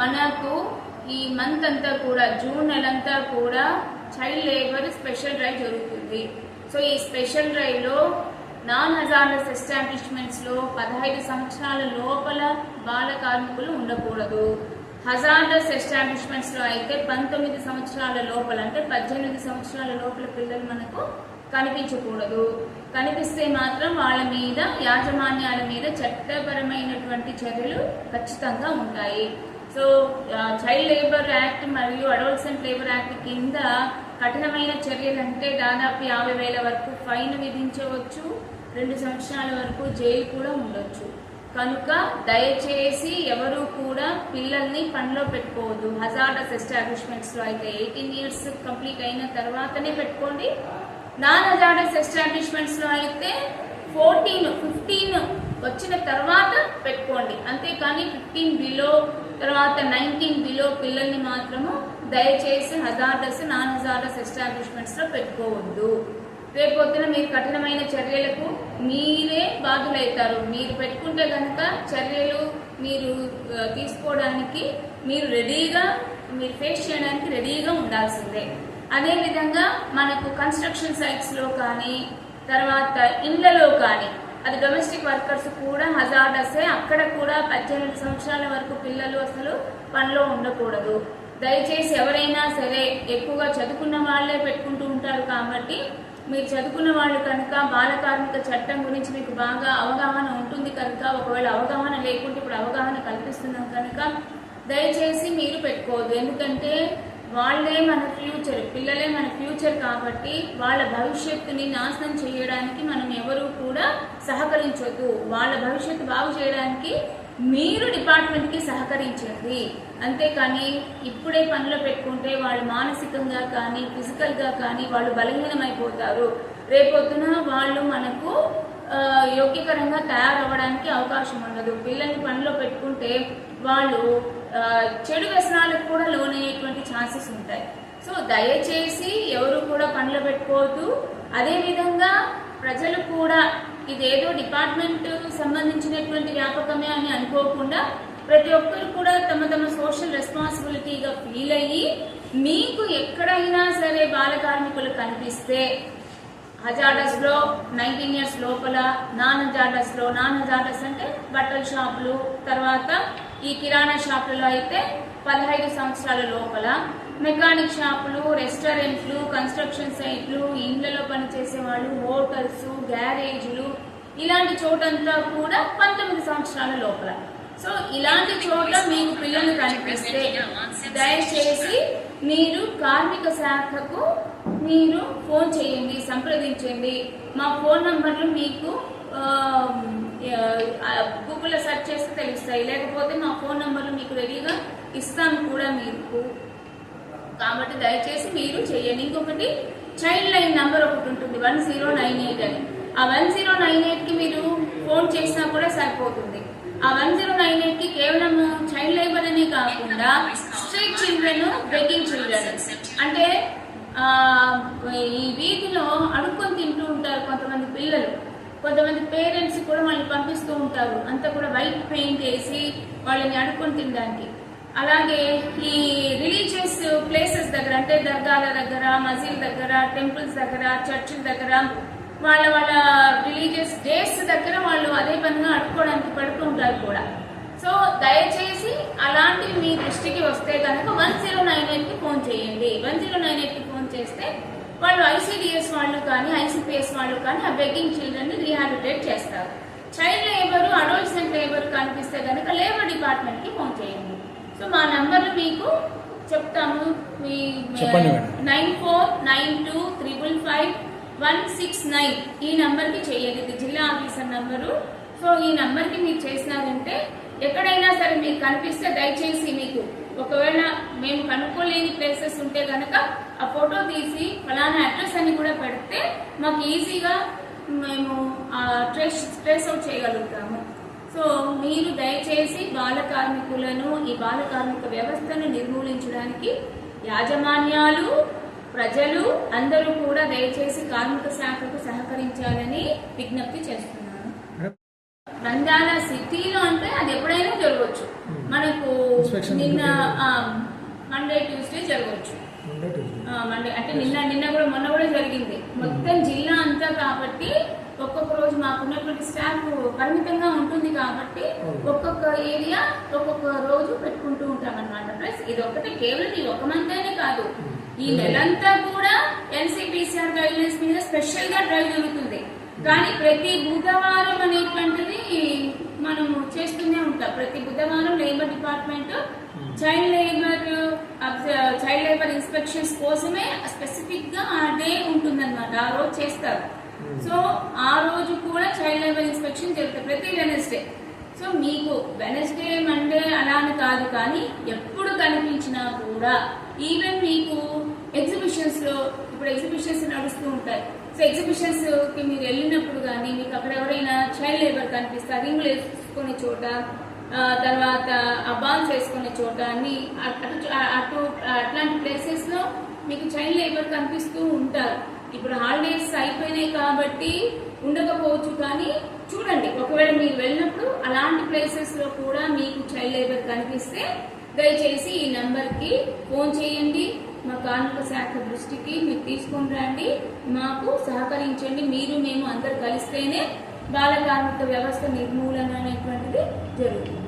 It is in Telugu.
మనకు ఈ మంత్ అంతా కూడా జూన్ నెలంతా కూడా చైల్డ్ లేబర్ స్పెషల్ డ్రైవ్ జరుగుతుంది. సో ఈ స్పెషల్ డ్రైవ్లో నాన్ హజార్డస్ ఎస్టాబ్లిష్మెంట్స్లో పదహైదు సంవత్సరాల లోపల బాల కార్మికులు ఉండకూడదు. హజార్డస్ ఎస్టాబ్లిష్మెంట్స్లో అయితే పంతొమ్మిది సంవత్సరాల లోపల అంటే పద్దెనిమిది సంవత్సరాల లోపల పిల్లలు మనకు కనిపించకూడదు. కనిపిస్తే మాత్రం వాళ్ళ మీద యాజమాన్యాల మీద చట్టపరమైనటువంటి చర్యలు ఖచ్చితంగా ఉంటాయి. సో చైల్డ్ లేబర్ యాక్ట్ మరియు అడోల్సెంట్ లేబర్ యాక్ట్ కింద కఠినమైన చర్యలు అంటే దాదాపు యాభై వేల వరకు ఫైన్ విధించవచ్చు. రెండు సంవత్సరాల వరకు జైలు కూడా ఉండొచ్చు. కనుక దయచేసి ఎవరు కూడా పిల్లల్ని పనిలో పెట్టుకోవద్దు. హజార్డస్ ఎస్టాబ్లిష్మెంట్స్లో అయితే ఎయిటీన్ ఇయర్స్ కంప్లీట్ అయిన తర్వాతనే పెట్టుకోండి. నాన్ హజార్డస్ ఎస్టాబ్లిష్మెంట్స్లో అయితే ఫోర్టీన్ ఫిఫ్టీన్ వచ్చిన తర్వాత పెట్టుకోండి. అంతేకాని ఫిఫ్టీన్ బిలో తర్వాత నైన్టీన్ బిలో పిల్లల్ని మాత్రము దయచేసి హజార్డస్ నాన్ హజార్డస్ ఎస్టాబ్లిష్మెంట్స్లో పెట్టుకోవద్దు. రేపొద్దున మీరు కఠినమైన చర్యలకు మీరే బాధులవుతారు మీరు పెట్టుకుంటే కనుక చర్యలు మీరు తీసుకోవడానికి మీరు రెడీగా మీరు ఫేస్ చేయడానికి రెడీగా ఉండాల్సిందే. అదేవిధంగా మనకు కన్స్ట్రక్షన్ సైట్స్లో కానీ తర్వాత ఇళ్ళలో కానీ అది డొమెస్టిక్ వర్కర్స్ కూడా హజార్డసే అక్కడ కూడా పద్దెనిమిది సంవత్సరాల వరకు పిల్లలు అసలు పనిలో ఉండకూడదు. దయచేసి ఎవరైనా సరే ఎక్కువగా చదువుకున్న వాళ్ళే పెట్టుకుంటూ ఉంటారు కాబట్టి మీరు చదువుకున్న వాళ్ళు కనుక బాల కార్మిక చట్టం గురించి మీకు బాగా అవగాహన ఉంటుంది కనుక ఒకవేళ అవగాహన లేకుంటే ఇప్పుడు అవగాహన కల్పిస్తున్నాం కనుక దయచేసి మీరు పెట్టుకోవద్దు. ఎందుకంటే వాళ్ళే మన ఫ్యూచర్ పిల్లలే మన ఫ్యూచర్ కాబట్టి వాళ్ళ భవిష్యత్తుని నాశనం చేయడానికి మనం ఎవరు కూడా సహకరించొద్దు. వాళ్ళ భవిష్యత్తు బాగు చేయడానికి మీరు డిపార్ట్మెంట్కి సహకరించండి. అంతేకాని ఇప్పుడే పనిలో పెట్టుకుంటే వాళ్ళు మానసికంగా కానీ ఫిజికల్గా కానీ వాళ్ళు బలహీనమైపోతారు. రేపొద్దున వాళ్ళు మనకు యోగ్యకరంగా తయారవ్వడానికి అవకాశం ఉండదు. పిల్లల్ని పనిలో పెట్టుకుంటే వాళ్ళు చెడు వ్యసనాలకు కూడా లోనయ్యేటువంటి ఛాన్సెస్ ఉంటాయి. సో దయచేసి ఎవరు కూడా పనులు పెట్టుకోవద్దు. అదేవిధంగా ప్రజలు కూడా ఇదేదో డిపార్ట్మెంట్ సంబంధించినటువంటి వ్యాపకమే అని అనుకోకుండా ప్రతి ఒక్కరు కూడా తమ తమ సోషల్ రెస్పాన్సిబిలిటీగా ఫీల్ అయ్యి మీకు ఎక్కడైనా సరే బాల కార్మికులు కనిపిస్తే హజార్డస్లో నైన్టీన్ ఇయర్స్ లోపల నాన్ హజార్డస్లో నాన్ హజార్డస్ అంటే బట్టల షాపులు తర్వాత ఈ కిరాణా షాపులలో అయితే పదహైదు సంవత్సరాల లోపల మెకానిక్ షాపులు రెస్టారెంట్లు కన్స్ట్రక్షన్ సైట్లు ఇండ్లలో పనిచేసే వాళ్ళు హోటల్స్ గ్యారేజ్లు ఇలాంటి చోటంతా కూడా పంతొమ్మిది సంవత్సరాల లోపల. సో ఇలాంటి చోట మీకు పిల్లలు కనిపిస్తే దయచేసి మీరు కార్మిక శాఖకు మీరు ఫోన్ చేయండి సంప్రదించండి. మా ఫోన్ నంబర్లు మీకు గూగుల్లో సెర్చ్ చేస్తే తెలుస్తాయి. లేకపోతే మా ఫోన్ నంబర్లు మీకు రెడీగా ఇస్తాను కూడా మీకు. కాబట్టి దయచేసి మీరు చేయండి. ఇంకొకటి చైల్డ్ లైన్ నెంబర్ ఒకటి ఉంటుంది వన్ జీరో నైన్ ఎయిట్ అని. ఆ వన్ జీరో నైన్ ఎయిట్కి మీరు ఫోన్ చేసినా కూడా సరిపోతుంది. ఆ వన్ జీరో నైన్ ఎయిట్కి కేవలం చైల్డ్ లేబర్ అనే కాకుండా స్ట్రీట్ చిల్డ్రన్ బెగ్గింగ్ చిల్డ్రన్. అంటే ఈ వీధిలో అడుక్కొని తింటూ ఉంటారు కొంతమంది పిల్లలు. కొంతమంది పేరెంట్స్ కూడా వాళ్ళని పంపిస్తూ ఉంటారు. అంతా కూడా వైట్ పెయింట్ వేసి వాళ్ళని అడుక్కొని తినడానికి. అలాగే ఈ రిలీజియస్ ప్లేసెస్ దగ్గర అంటే దర్గాల దగ్గర మసీద్ దగ్గర టెంపుల్స్ దగ్గర చర్చిల దగ్గర వాళ్ళ వాళ్ళ రిలీజియస్ డేస్ దగ్గర వాళ్ళు అదే పనిగా అడుక్కోవడానికి పడుతూ ఉంటారు కూడా. సో దయచేసి అలాంటివి మీ దృష్టికి వస్తే కనుక వన్ జీరో నైన్ ఎయిట్కి ఫోన్ చేయండి. వన్ జీరో నైన్ ఎయిట్కి ఫోన్ చేస్తే వాళ్ళు ఐసీడిఎస్ వాళ్ళు కానీ ఐసీపీఎస్ వాళ్ళు కానీ ఆ బెగ్గింగ్ చిల్డ్రన్ని రీహాబిటేట్ చేస్తారు. చైల్డ్ లేబర్ అడోల్సెంట్ లేబర్ కనిపిస్తే కనుక లేబర్ డిపార్ట్మెంట్కి ఫోన్ చేయండి. సో మా నంబర్లు మీకు చెప్తాము. మీ. Nine four nine two triple five one six nine ఈ నంబర్కి చేయండి. ఇది జిల్లా ఆఫీసర్ నంబరు. సో ఈ నంబర్కి మీరు చేసినారంటే ఎక్కడైనా సరే మీకు కనిపిస్తే దయచేసి మీకు ఒకవేళ మేము కనుక్కోలేని ప్లేసెస్ ఉంటే కనుక ఆ ఫోటో తీసి ఫలానా అడ్రస్ అని కూడా పెడితే మాకు ఈజీగా మేము ట్రేస్ ట్రేస్ అవుట్ చేయగలుగుతాము. సో మీరు దయచేసి బాల కార్మికులను ఈ బాల కార్మిక వ్యవస్థను నిర్మూలించడానికి యాజమాన్యాలు ప్రజలు అందరూ కూడా దయచేసి కార్మిక శాఖకు సహకరించాలని విజ్ఞప్తి చేస్తున్నారు నంద్యాల సిటీలో అంటే అది ఎప్పుడైనా జరగవచ్చు. మనకు Inspection నిన్న. మండే ట్యూస్డే జరగవచ్చు. మండే అంటే నిన్న నిన్న కూడా మొన్న కూడా జరిగింది. మొత్తం జిల్లా అంతా కాబట్టి ఒక్కొక్క రోజు మాకున్నటువంటి స్టాఫ్ పరిమితంగా ఉంటుంది కాబట్టి. ఒక్కొక్క ఏరియా ఒక్కొక్క రోజు పెట్టుకుంటూ ఉంటాం అనమాట ప్లస్ ఇది ఒక్కటే కేవలం ఈ ఒక మంత్ అనే కాదు. ఈ నెలంతా కూడా ఎన్సిపిసిఆర్ గైడ్లైన్స్ మీద స్పెషల్గా డ్రైవ్ జరుగుతుంది. కానీ ప్రతి బుధవారం అనేటువంటిది మనము చేస్తూనే ఉంటాం. ప్రతి బుధవారం labour department child labour child labour inspections కోసమే స్పెసిఫిక్గా ఆ డే ఉంటుందన్నమాట. ఆ రోజు చేస్తారు. సో ఆ రోజు కూడా చైల్డ్ లేబర్ ఇన్స్పెక్షన్ జరుగుతుంది. ప్రతి వెనస్డే. సో మీకు వెనస్డే మండే అలా అని కాదు కానీ ఎప్పుడు కనిపించినా కూడా ఈవెన్ మీకు ఎగ్జిబిషన్స్లో ఇప్పుడు ఎగ్జిబిషన్స్ నడుస్తూ ఉంటాయి. సో ఎగ్జిబిషన్స్కి మీరు వెళ్ళినప్పుడు కానీ మీకు అక్కడ ఎవరైనా చైల్డ్ లేబర్ కనిపిస్తే రింగులు వేసుకునే చోట తర్వాత అబాల్స్ వేసుకునే చోట అన్ని అటు అటు అట్లాంటి ప్లేసెస్లో మీకు చైల్డ్ లేబర్ కనిపిస్తూ ఉంటారు. ఇప్పుడు హాలిడేస్ అయిపోయినాయి కాబట్టి ఉండకపోవచ్చు కానీ చూడండి ఒకవేళ మీరు వెళ్ళినప్పుడు అలాంటి ప్లేసెస్లో కూడా మీకు చైల్డ్ లేబర్ కనిపిస్తే దయచేసి ఈ నెంబర్కి ఫోన్ చేయండి. మా కార్మిక శాఖ దృష్టికి మీరు తీసుకొని రండి. మాకు సహకరించండి. మీరు మేము అందరు కలిస్తేనే బాల కార్మిక వ్యవస్థ నిర్మూలన అనేటువంటిది జరుగుతుంది.